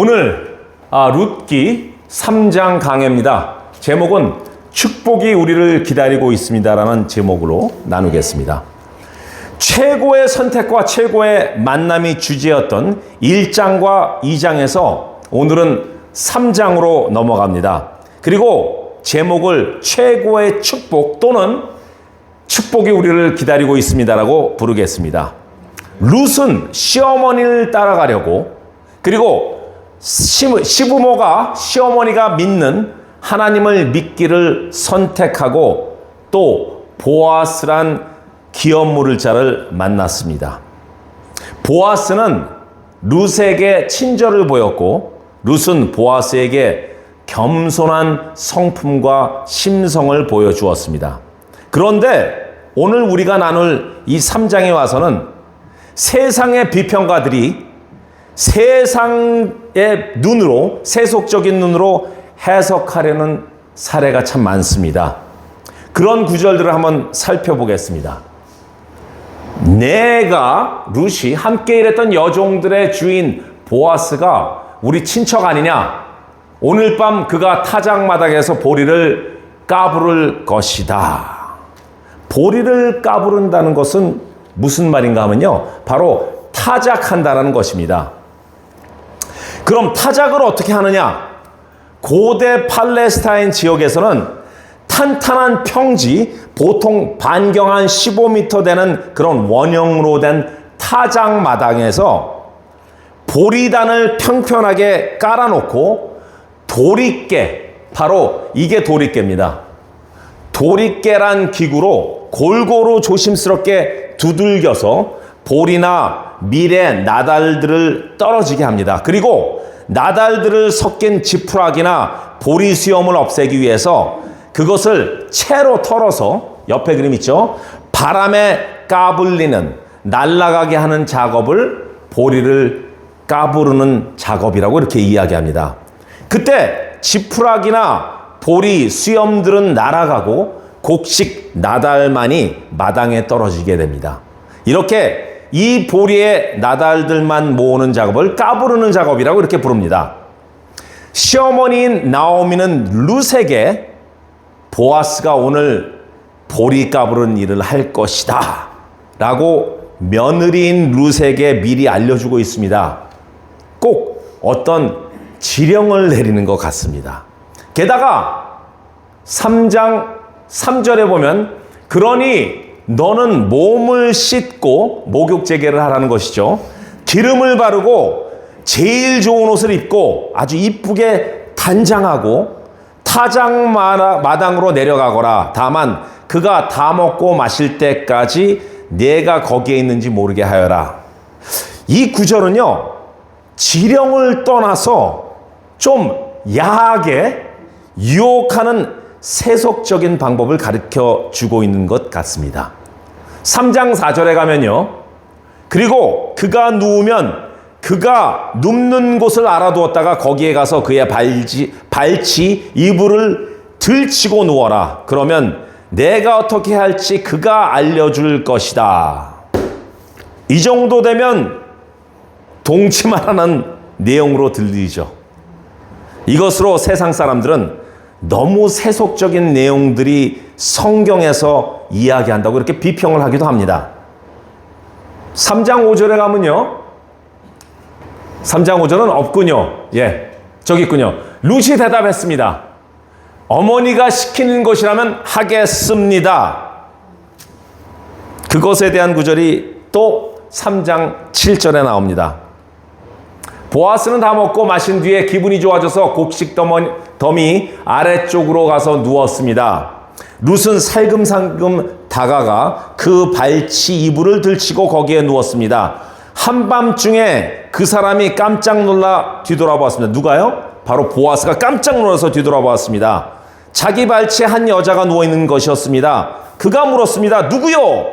오늘 아, 룻기 3장 강해입니다. 제목은 축복이 우리를 기다리고 있습니다라는 제목으로 나누겠습니다. 최고의 선택과 최고의 만남이 주제였던 1장과 2장에서 오늘은 3장으로 넘어갑니다. 그리고 제목을 최고의 축복 또는 축복이 우리를 기다리고 있습니다라고 부르겠습니다. 룻은 시어머니를 따라가려고 그리고 시- 시부모가 시어머니가 믿는 하나님을 믿기를 선택하고 또 보아스란 기업물을 자를 만났습니다. 보아스는 룻에게 친절을 보였고 룻은 보아스에게 겸손한 성품과 심성을 보여주었습니다. 그런데 오늘 우리가 나눌 이 3장에 와서는 세상의 비평가들이 세상 의 눈으로 세속적인 눈으로 해석하려는 사례가 참 많습니다. 그런 구절들을 한번 살펴보겠습니다. 내가 루시 함께 일했던 여종들의 주인 보아스가 우리 친척 아니냐? 오늘 밤 그가 타작 마당에서 보리를 까부를 것이다. 보리를 까부른다는 것은 무슨 말인가 하면요. 바로 타작한다라는 것입니다. 그럼 타작을 어떻게 하느냐? 고대 팔레스타인 지역에서는 탄탄한 평지, 보통 반경 한 15m 되는 그런 원형으로 된 타작 마당에서 보리단을 평평하게 깔아놓고 도리깨, 바로 이게 도리깨입니다. 도리깨란 기구로 골고루 조심스럽게 두들겨서 볼이나 밀의 나달들을 떨어지게 합니다. 그리고 나달들을 섞인 지푸라기나 보리 수염을 없애기 위해서 그것을 채로 털어서 옆에 그림 있죠? 바람에 까불리는 날아가게 하는 작업을 보리를 까부르는 작업이라고 이렇게 이야기합니다. 그때 지푸라기나 보리 수염들은 날아가고 곡식 나달만이 마당에 떨어지게 됩니다. 이렇게 이 보리의 나달들만 모으는 작업을 까부르는 작업이라고 이렇게 부릅니다. 시어머니인 나오미는 룻에게 보아스가 오늘 보리 까부르는 일을 할 것이다. 라고 며느리인 룻에게 미리 알려주고 있습니다. 꼭 어떤 지령을 내리는 것 같습니다. 게다가 3장 3절에 보면 그러니 너는 몸을 씻고 목욕 재개를 하라는 것이죠. 기름을 바르고 제일 좋은 옷을 입고 아주 이쁘게 단장하고 타작 마당으로 내려가거라. 다만 그가 다 먹고 마실 때까지 내가 거기에 있는지 모르게 하여라. 이 구절은요. 지령을 떠나서 좀 야하게 유혹하는 세속적인 방법을 가르쳐 주고 있는 것 같습니다. 3장 4절에 가면요. 그리고 그가 누우면 그가 눕는 곳을 알아두었다가 거기에 가서 그의 발지, 발치 이불을 들치고 누워라. 그러면 내가 어떻게 할지 그가 알려줄 것이다. 이 정도 되면 동치마라는 내용으로 들리죠. 이것으로 세상 사람들은 너무 세속적인 내용들이 성경에서 이야기한다고 이렇게 비평을 하기도 합니다. 3장 5절에 가면요. 3장 5절은 없군요. 예. 저기 있군요. 루시 대답했습니다. 어머니가 시키는 것이라면 하겠습니다. 그것에 대한 구절이 또 3장 7절에 나옵니다. 보아스는 다 먹고 마신 뒤에 기분이 좋아져서 곡식 더머니, 더미 아래쪽으로 가서 누웠습니다. 룻은 살금살금 다가가 그 발치 이불을 들치고 거기에 누웠습니다. 한밤중에 그 사람이 깜짝 놀라 뒤돌아보았습니다. 누가요? 바로 보아스가 깜짝 놀라서 뒤돌아보았습니다. 자기 발치에 한 여자가 누워 있는 것이었습니다. 그가 물었습니다. 누구요?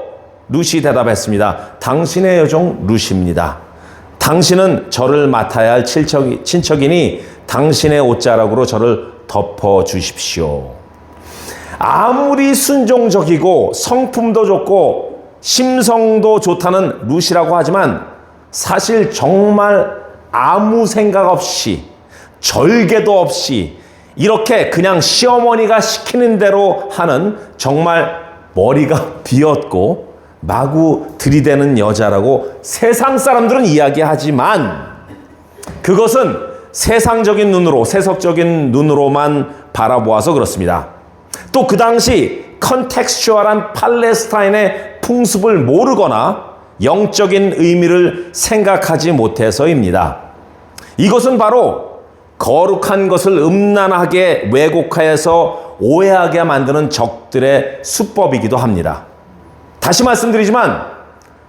룻이 대답했습니다. 당신의 여종 룻입니다. 당신은 저를 맡아야 할 친척이, 친척이니 당신의 옷자락으로 저를 덮어 주십시오. 아무리 순종적이고 성품도 좋고 심성도 좋다는 룻이라고 하지만 사실 정말 아무 생각 없이 절개도 없이 이렇게 그냥 시어머니가 시키는 대로 하는 정말 머리가 비었고 마구 들이대는 여자라고 세상 사람들은 이야기하지만 그것은 세상적인 눈으로 세속적인 눈으로만 바라보아서 그렇습니다. 또 그 당시 컨텍스추얼한 팔레스타인의 풍습을 모르거나 영적인 의미를 생각하지 못해서입니다. 이것은 바로 거룩한 것을 음란하게 왜곡하여서 오해하게 만드는 적들의 수법이기도 합니다. 다시 말씀드리지만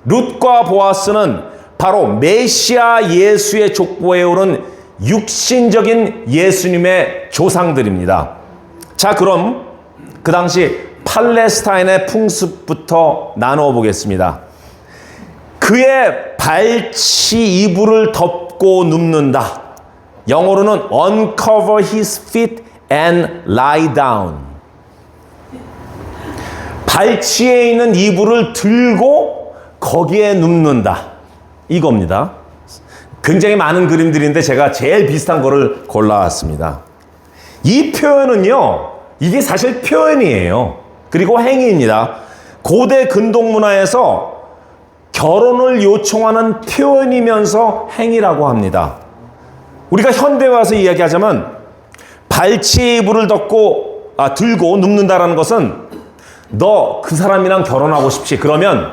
룻과 보아스는 바로 메시아 예수의 족보에 오른 육신적인 예수님의 조상들입니다. 자, 그럼 그 당시 팔레스타인의 풍습부터 나누어 보겠습니다. 그의 발치 이불을 덮고 눕는다. 영어로는 uncover his feet and lie down. 발치에 있는 이불을 들고 거기에 눕는다. 이겁니다. 굉장히 많은 그림들인데 제가 제일 비슷한 거를 골라왔습니다. 이 표현은요, 이게 사실 표현이에요. 그리고 행위입니다. 고대 근동 문화에서 결혼을 요청하는 표현이면서 행위라고 합니다. 우리가 현대에 와서 이야기하자면 발치에 이불을 덮고 아, 들고 눕는다라는 것은 너 그 사람이랑 결혼하고 싶지 그러면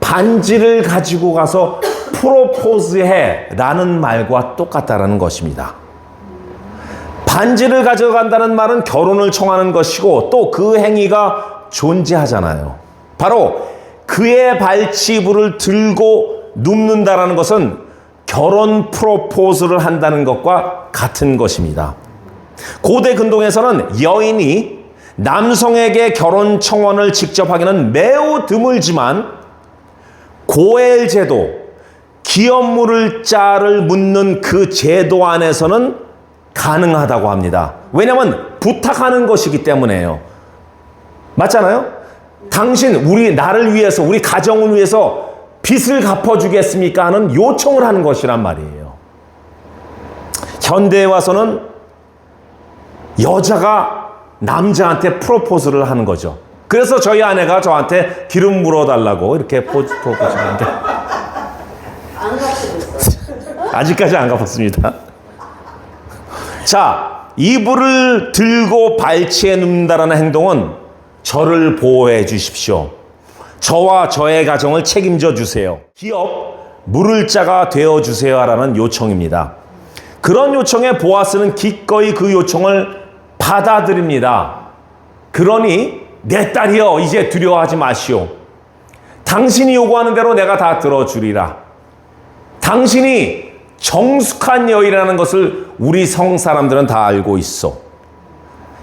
반지를 가지고 가서 프로포즈해 라는 말과 똑같다라는 것입니다. 반지를 가져간다는 말은 결혼을 청하는 것이고 또 그 행위가 존재하잖아요. 바로 그의 발치부를 들고 눕는다라는 것은 결혼 프로포즈를 한다는 것과 같은 것입니다. 고대 근동에서는 여인이 남성에게 결혼 청원을 직접 하기는 매우 드물지만 고엘 제도, 기업 물을 자를 묻는 그 제도 안에서는 가능하다고 합니다. 왜냐하면 부탁하는 것이기 때문에요. 맞잖아요? 당신 우리 나를 위해서 우리 가정을 위해서 빚을 갚아주겠습니까 하는 요청을 하는 것이란 말이에요. 현대에 와서는 여자가 남자한테 프로포즈를 하는 거죠. 그래서 저희 아내가 저한테 기름 물어달라고 이렇게 포즈 포즈하는데 있어. 아직까지 안 갚았습니다. 자, 이불을 들고 발치에 눕는다라는 행동은 저를 보호해 주십시오. 저와 저의 가정을 책임져 주세요. 기업 물을 자가 되어 주세요 라는 요청입니다. 그런 요청에 보아스는 기꺼이 그 요청을 받아들입니다. 그러니 내 딸이여 이제 두려워하지 마시오. 당신이 요구하는 대로 내가 다 들어주리라. 당신이 정숙한 여인이라는 것을 우리 성 사람들은 다 알고 있어.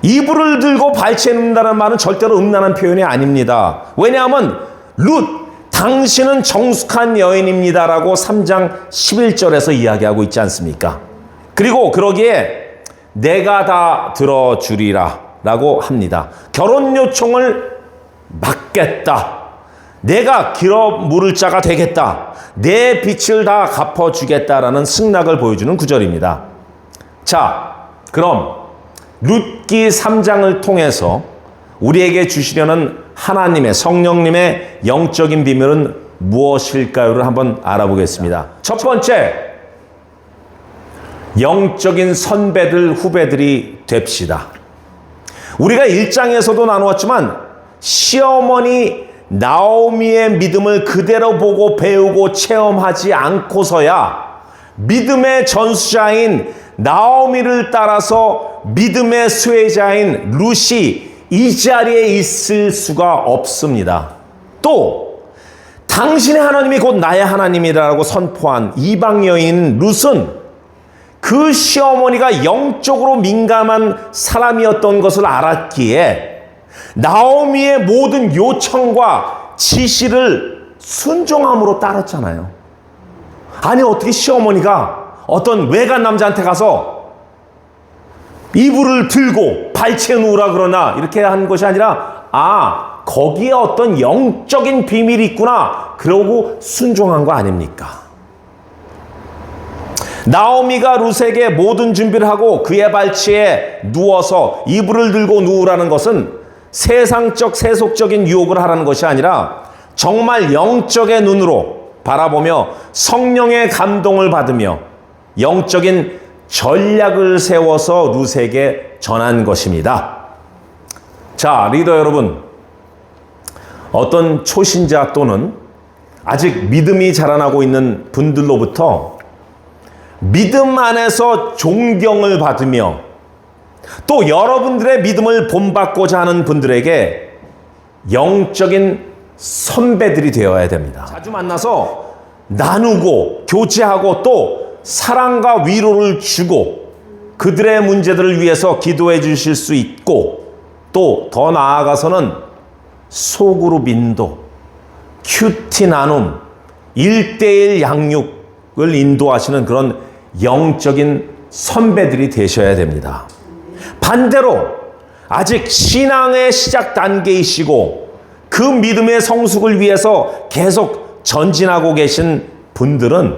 이불을 들고 발치해 눕는다는 말은 절대로 음란한 표현이 아닙니다. 왜냐하면 룻 당신은 정숙한 여인입니다라고 3장 11절에서 이야기하고 있지 않습니까? 그리고 그러기에 내가 다 들어주리라 라고 합니다. 결혼 요청을 막겠다. 내가 길어 물을 자가 되겠다. 내 빚을 다 갚아주겠다라는 승낙을 보여주는 구절입니다. 자, 그럼 룻기 3장을 통해서 우리에게 주시려는 하나님의 성령님의 영적인 비밀은 무엇일까요를 한번 알아보겠습니다. 첫 번째, 영적인 선배들, 후배들이 됩시다. 우리가 1장에서도 나누었지만 시어머니 나오미의 믿음을 그대로 보고 배우고 체험하지 않고서야 믿음의 전수자인 나오미를 따라서 믿음의 수혜자인 룻이 이 자리에 있을 수가 없습니다. 또 당신의 하나님이 곧 나의 하나님이라고 선포한 이방 여인 룻은 그 시어머니가 영적으로 민감한 사람이었던 것을 알았기에 나오미의 모든 요청과 지시를 순종함으로 따랐잖아요. 아니 어떻게 시어머니가 어떤 외간 남자한테 가서 이불을 들고 발치해 놓으라 그러나 이렇게 한 것이 아니라 아 거기에 어떤 영적인 비밀이 있구나 그러고 순종한 거 아닙니까? 나오미가 루세에게 모든 준비를 하고 그의 발치에 누워서 이불을 들고 누우라는 것은 세상적 세속적인 유혹을 하라는 것이 아니라 정말 영적의 눈으로 바라보며 성령의 감동을 받으며 영적인 전략을 세워서 루세에게 전한 것입니다. 자, 리더 여러분. 어떤 초신자 또는 아직 믿음이 자라나고 있는 분들로부터 믿음 안에서 존경을 받으며 또 여러분들의 믿음을 본받고자 하는 분들에게 영적인 선배들이 되어야 됩니다. 자주 만나서 나누고 교제하고 또 사랑과 위로를 주고 그들의 문제들을 위해서 기도해 주실 수 있고 또 더 나아가서는 소그룹 인도, 큐티 나눔, 일대일 양육을 인도하시는 그런 영적인 선배들이 되셔야 됩니다. 반대로 아직 신앙의 시작 단계이시고 그 믿음의 성숙을 위해서 계속 전진하고 계신 분들은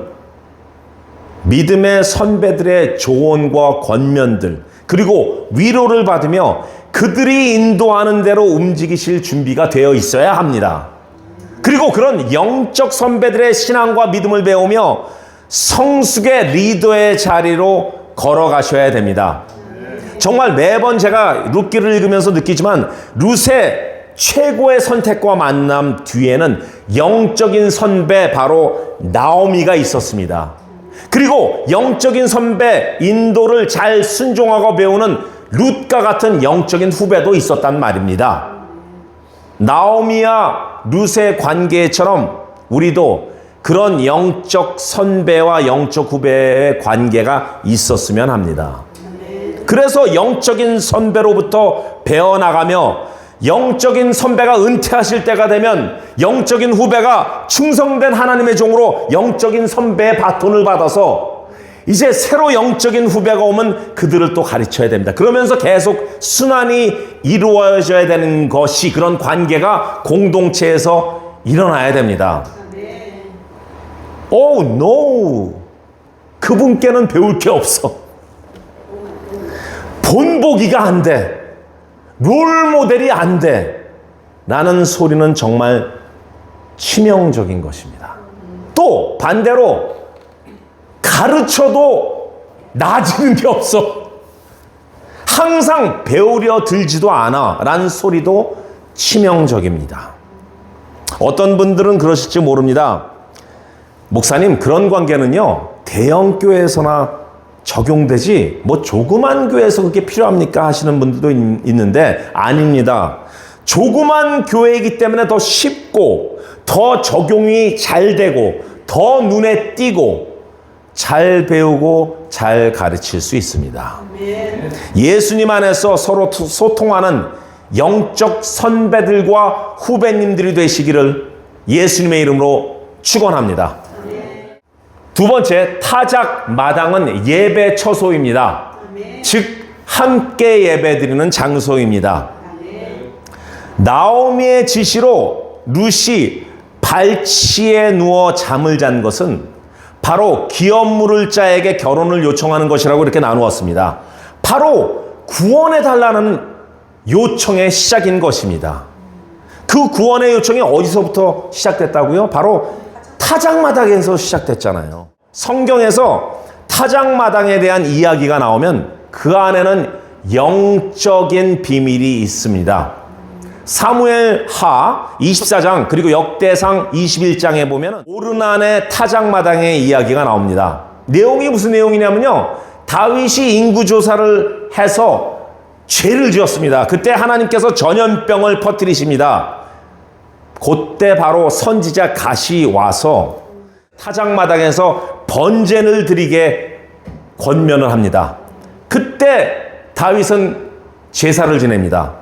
믿음의 선배들의 조언과 권면들 그리고 위로를 받으며 그들이 인도하는 대로 움직이실 준비가 되어 있어야 합니다. 그리고 그런 영적 선배들의 신앙과 믿음을 배우며 성숙의 리더의 자리로 걸어가셔야 됩니다. 정말 매번 제가 룻기를 읽으면서 느끼지만 룻의 최고의 선택과 만남 뒤에는 영적인 선배 바로 나오미가 있었습니다. 그리고 영적인 선배 인도를 잘 순종하고 배우는 룻과 같은 영적인 후배도 있었단 말입니다. 나오미와 룻의 관계처럼 우리도 그런 영적 선배와 영적 후배의 관계가 있었으면 합니다. 그래서 영적인 선배로부터 배워나가며 영적인 선배가 은퇴하실 때가 되면 영적인 후배가 충성된 하나님의 종으로 영적인 선배의 바톤을 받아서 이제 새로 영적인 후배가 오면 그들을 또 가르쳐야 됩니다. 그러면서 계속 순환이 이루어져야 되는 것이 그런 관계가 공동체에서 일어나야 됩니다. 오, oh, no. 그분께는 배울 게 없어. 본보기가 안 돼. 롤 모델이 안 돼. 라는 소리는 정말 치명적인 것입니다. 또 반대로 가르쳐도 나아지는 게 없어. 항상 배우려 들지도 않아. 라는 소리도 치명적입니다. 어떤 분들은 그러실지 모릅니다. 목사님, 그런 관계는요, 대형 교회에서나 적용되지, 뭐 조그만 교회에서 그게 필요합니까? 하시는 분들도 있- 있는데, 아닙니다. 조그만 교회이기 때문에 더 쉽고, 더 적용이 잘 되고, 더 눈에 띄고, 잘 배우고, 잘 가르칠 수 있습니다. 예수님 안에서 서로 투- 소통하는 영적 선배들과 후배님들이 되시기를 예수님의 이름으로 축원합니다. 두 번째 타작 마당은 예배 처소입니다. 즉 함께 예배 드리는 장소입니다. 나오미의 지시로 루시 발치에 누워 잠을 잔 것은 바로 기업 물을 자에게 결혼을 요청하는 것이라고 이렇게 나누었습니다. 바로 구원해 달라는 요청의 시작인 것입니다. 그 구원의 요청이 어디서부터 시작됐다고요? 바로 타작마당에서 시작됐잖아요. 성경에서 타작마당에 대한 이야기가 나오면 그 안에는 영적인 비밀이 있습니다. 사무엘 하 24장 그리고 역대상 21장에 보면 오르난의 타작마당의 이야기가 나옵니다. 내용이 무슨 내용이냐면요. 다윗이 인구 조사를 해서 죄를 지었습니다. 그때 하나님께서 전염병을 퍼뜨리십니다. 그때 바로 선지자 갓이 와서 타작마당에서 번제를 드리게 권면을 합니다. 그때 다윗은 제사를 지냅니다.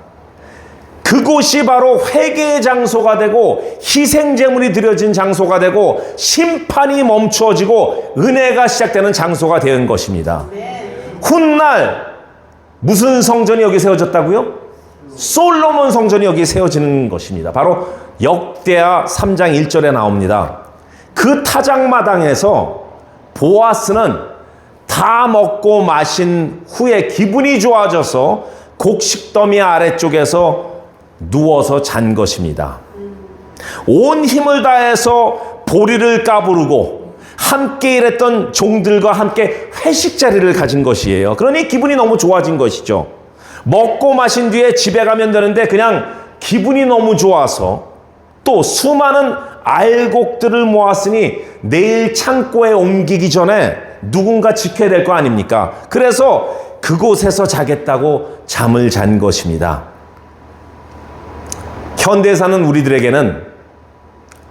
그곳이 바로 회개의 장소가 되고 희생 제물이 드려진 장소가 되고 심판이 멈추어지고 은혜가 시작되는 장소가 된 것입니다. 훗날 무슨 성전이 여기 세워졌다고요? 솔로몬 성전이 여기 세워지는 것입니다. 바로 역대하 3장 1절에 나옵니다. 그 타작마당에서 보아스는 다 먹고 마신 후에 기분이 좋아져서 곡식 더미 아래쪽에서 누워서 잔 것입니다. 온 힘을 다해서 보리를 까부르고 함께 일했던 종들과 함께 회식 자리를 가진 것이에요. 그러니 기분이 너무 좋아진 것이죠. 먹고 마신 뒤에 집에 가면 되는데 그냥 기분이 너무 좋아서 또 수많은 알곡들을 모았으니 내일 창고에 옮기기 전에 누군가 지켜야 될 거 아닙니까? 그래서 그곳에서 자겠다고 잠을 잔 것입니다. 현대에 사는 우리들에게는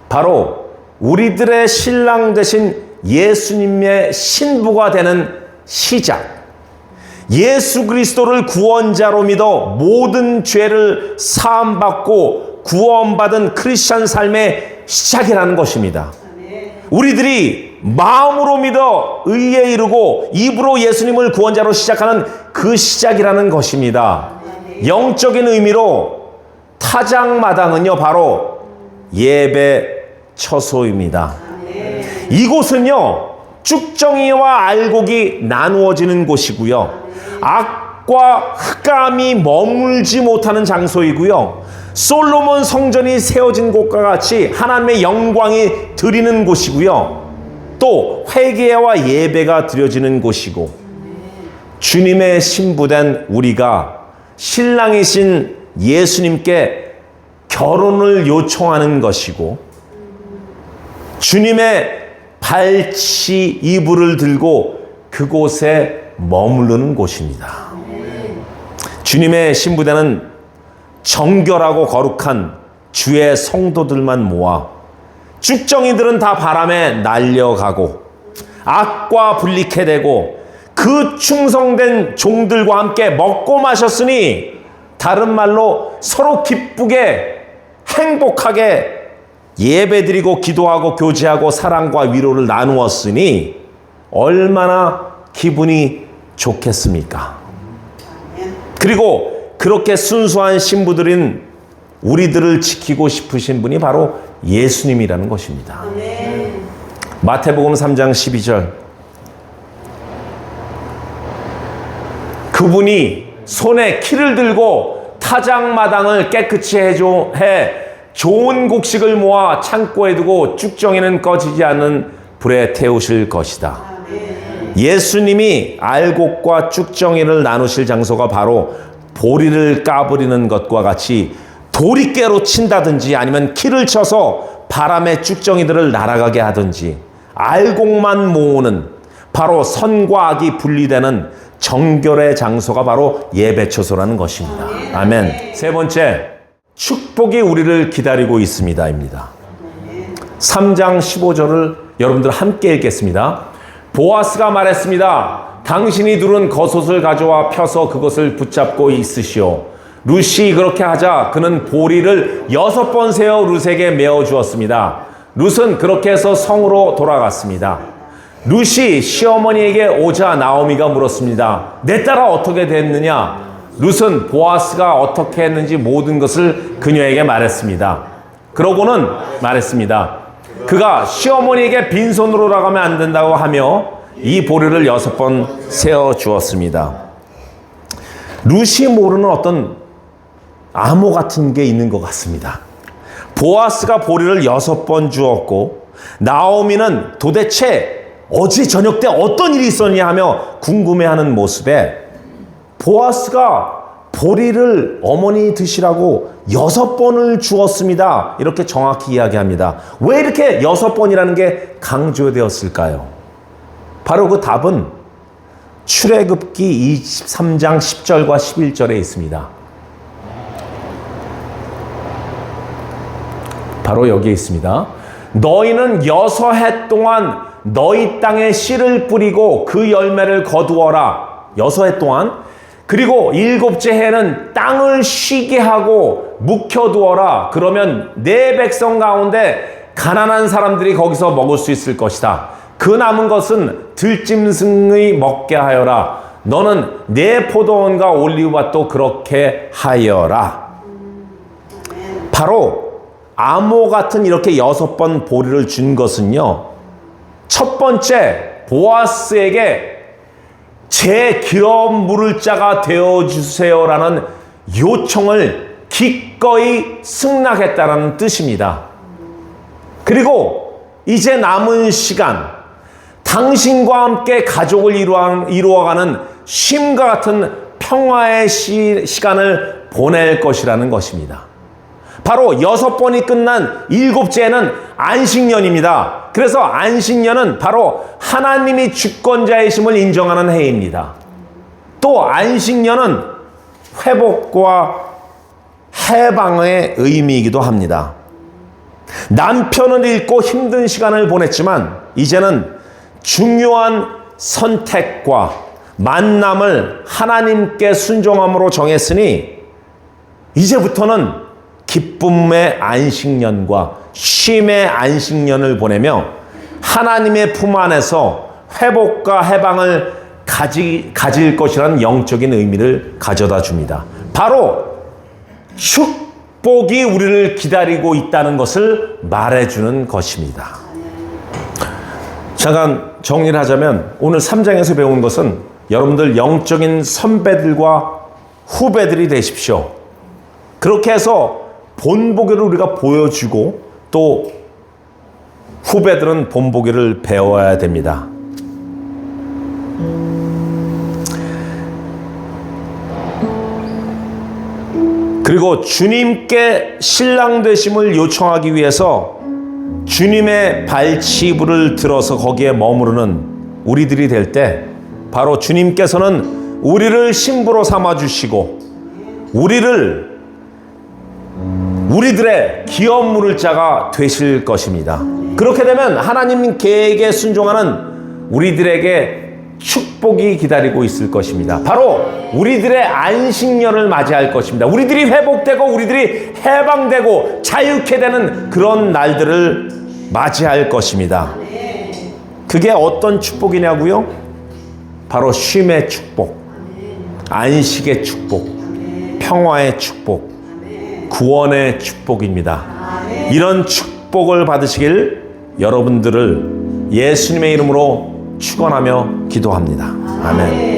바로 우리들의 신랑 되신 예수님의 신부가 되는 시작. 예수 그리스도를 구원자로 믿어 모든 죄를 사함받고 구원받은 크리스천 삶의 시작이라는 것입니다. 우리들이 마음으로 믿어 의에 이르고 입으로 예수님을 구원자로 시작하는 그 시작이라는 것입니다. 영적인 의미로 타작마당은요, 바로 예배 처소입니다. 이곳은요, 쭉정이와 알곡이 나누어지는 곳이고요. 악 과 흑암이 머물지 못하는 장소이고요. 솔로몬 성전이 세워진 곳과 같이 하나님의 영광이 드리는 곳이고요. 또 회개와 예배가 드려지는 곳이고 주님의 신부된 우리가 신랑이신 예수님께 결혼을 요청하는 것이고 주님의 발치 이불을 들고 그곳에 머무르는 곳입니다. 주님의 신부대는 정결하고 거룩한 주의 성도들만 모아 쭉정이들은 다 바람에 날려가고 악과 분리케 되고 그 충성된 종들과 함께 먹고 마셨으니 다른 말로 서로 기쁘게 행복하게 예배드리고 기도하고 교제하고 사랑과 위로를 나누었으니 얼마나 기분이 좋겠습니까? 그리고 그렇게 순수한 신부들인 우리들을 지키고 싶으신 분이 바로 예수님이라는 것입니다. 마태복음 3장 12절. 그분이 손에 키를 들고 타작마당을 깨끗이 해줘, 해 좋은 곡식을 모아 창고에 두고 쭉정이는 꺼지지 않는 불에 태우실 것이다. 예수님이 알곡과 쭉정이를 나누실 장소가 바로 보리를 까부리는 것과 같이 도리깨로 친다든지 아니면 키를 쳐서 바람에 쭉정이들을 날아가게 하든지 알곡만 모으는 바로 선과 악이 분리되는 정결의 장소가 바로 예배처소라는 것입니다. 아멘. 세 번째, 축복이 우리를 기다리고 있습니다입니다. 3장 15절을 여러분들 함께 읽겠습니다. 보아스가 말했습니다. 당신이 두른 겉옷을 가져와 펴서 그것을 붙잡고 있으시오. 루시 그렇게 하자 그는 보리를 여섯 번 세어 룻에게 메어 주었습니다. 룻은 그렇게 해서 성으로 돌아갔습니다. 룻이 시어머니에게 오자 나오미가 물었습니다. 내 딸아 어떻게 됐느냐? 룻은 보아스가 어떻게 했는지 모든 것을 그녀에게 말했습니다. 그러고는 말했습니다. 그가 시어머니에게 빈손으로 나가면 안 된다고 하며 이 보리를 여섯 번 세어 주었습니다. 룻이 모르는 어떤 암호 같은 게 있는 것 같습니다. 보아스가 보리를 여섯 번 주었고 나오미는 도대체 어제 저녁 때 어떤 일이 있었냐 하며 궁금해하는 모습에 보아스가 보리를 어머니 드시라고 여섯 번을 주었습니다. 이렇게 정확히 이야기합니다. 왜 이렇게 여섯 번이라는 게 강조되었을까요? 바로 그 답은 출애굽기 23장 10절과 11절에 있습니다. 바로 여기에 있습니다. 너희는 여섯 해 동안 너희 땅에 씨를 뿌리고 그 열매를 거두어라. 여섯 해 동안. 그리고 일곱째 해는 땅을 쉬게 하고 묵혀두어라. 그러면 내 백성 가운데 가난한 사람들이 거기서 먹을 수 있을 것이다. 그 남은 것은 들짐승의 먹게 하여라. 너는 내 포도원과 올리브밭도 그렇게 하여라. 바로 암호 같은 이렇게 여섯 번 보리를 준 것은요. 첫 번째 보아스에게 제 기업 물을 자가 되어 주세요라는 요청을 기꺼이 승낙했다라는 뜻입니다. 그리고 이제 남은 시간 당신과 함께 가족을 이루어, 이루어가는 쉼과 같은 평화의 시, 시간을 보낼 것이라는 것입니다. 바로 여섯 번이 끝난 일곱째는 안식년입니다. 그래서 안식년은 바로 하나님이 주권자이심을 인정하는 해입니다. 또 안식년은 회복과 해방의 의미이기도 합니다. 남편을 잃고 힘든 시간을 보냈지만 이제는 중요한 선택과 만남을 하나님께 순종함으로 정했으니 이제부터는 기쁨의 안식년과 쉼의 안식년을 보내며 하나님의 품 안에서 회복과 해방을 가지, 가질 것이라는 영적인 의미를 가져다 줍니다. 바로 축복이 우리를 기다리고 있다는 것을 말해주는 것입니다. 잠깐 정리를 하자면 오늘 3장에서 배운 것은 여러분들 영적인 선배들과 후배들이 되십시오. 그렇게 해서 본보기를 우리가 보여주고 또 후배들은 본보기를 배워야 됩니다. 그리고 주님께 신랑 되심을 요청하기 위해서 주님의 발치부를 들어서 거기에 머무르는 우리들이 될 때 바로 주님께서는 우리를 신부로 삼아 주시고 우리를 우리들의 기업 물을 자가 되실 것입니다. 그렇게 되면 하나님 계획에 순종하는 우리들에게 축복이 기다리고 있을 것입니다. 바로 우리들의 안식년을 맞이할 것입니다. 우리들이 회복되고 우리들이 해방되고 자유케 되는 그런 날들을 맞이할 것입니다. 그게 어떤 축복이냐고요? 바로 쉼의 축복, 안식의 축복, 평화의 축복, 구원의 축복입니다. 이런 축복을 받으시길 여러분들을 예수님의 이름으로 축원하며 기도합니다. 아멘.